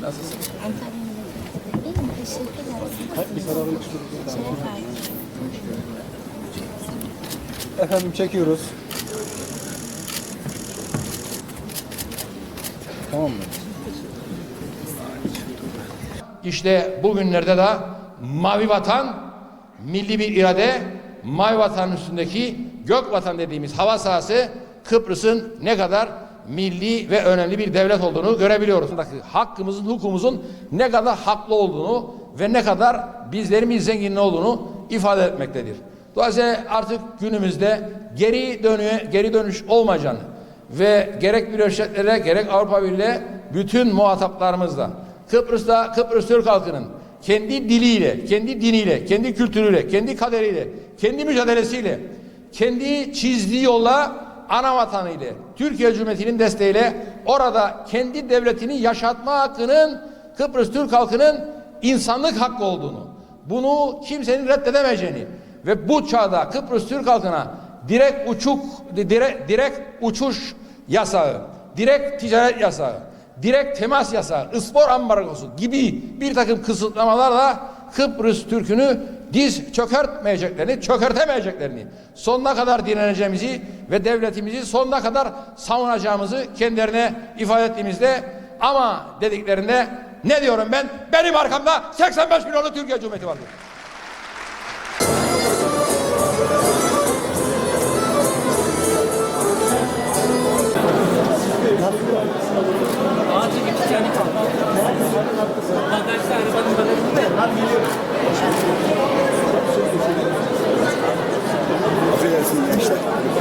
Nasılsın? Şeref verdiniz. Efendim çekiyoruz. Tamam mı? İşte bugünlerde de mavi vatan, milli bir irade, mavi vatanın üstündeki gök vatan dediğimiz hava sahası Kıbrıs'ın ne kadar milli ve önemli bir devlet olduğunu görebiliyoruz. Hakkımızın, hukukumuzun ne kadar haklı olduğunu ve ne kadar bizlerin zengin olduğunu ifade etmektedir. Dolayısıyla artık günümüzde geri dönüye, geri dönüş olmayacağını ve gerek Birleşik Milletler'e gerek Avrupa Birliği'ne bütün muhataplarımızla Kıbrıs'ta Kıbrıs Türk halkının kendi diliyle, kendi diniyle, kendi kültürüyle, kendi kaderiyle, kendi mücadelesiyle, kendi çizdiği yolla ana vatanı ile, Türkiye Cumhuriyeti'nin desteğiyle orada kendi devletini yaşatma hakkının Kıbrıs Türk halkının insanlık hakkı olduğunu, bunu kimsenin reddedemeyeceğini ve bu çağda Kıbrıs Türk halkına direkt uçuk, direkt, direkt uçuş yasağı, direkt ticaret yasağı, direkt temas yasağı, spor ambargosu gibi bir takım kısıtlamalarla Kıbrıs Türk'ünü diz çökertmeyeceklerini, çökertemeyeceklerini, sonuna kadar direneceğimizi ve devletimizi sonuna kadar savunacağımızı kendilerine ifade ettiğimizde ama dediklerinde ne diyorum ben? Benim arkamda 85 milyonlu Türkiye Cumhuriyeti var.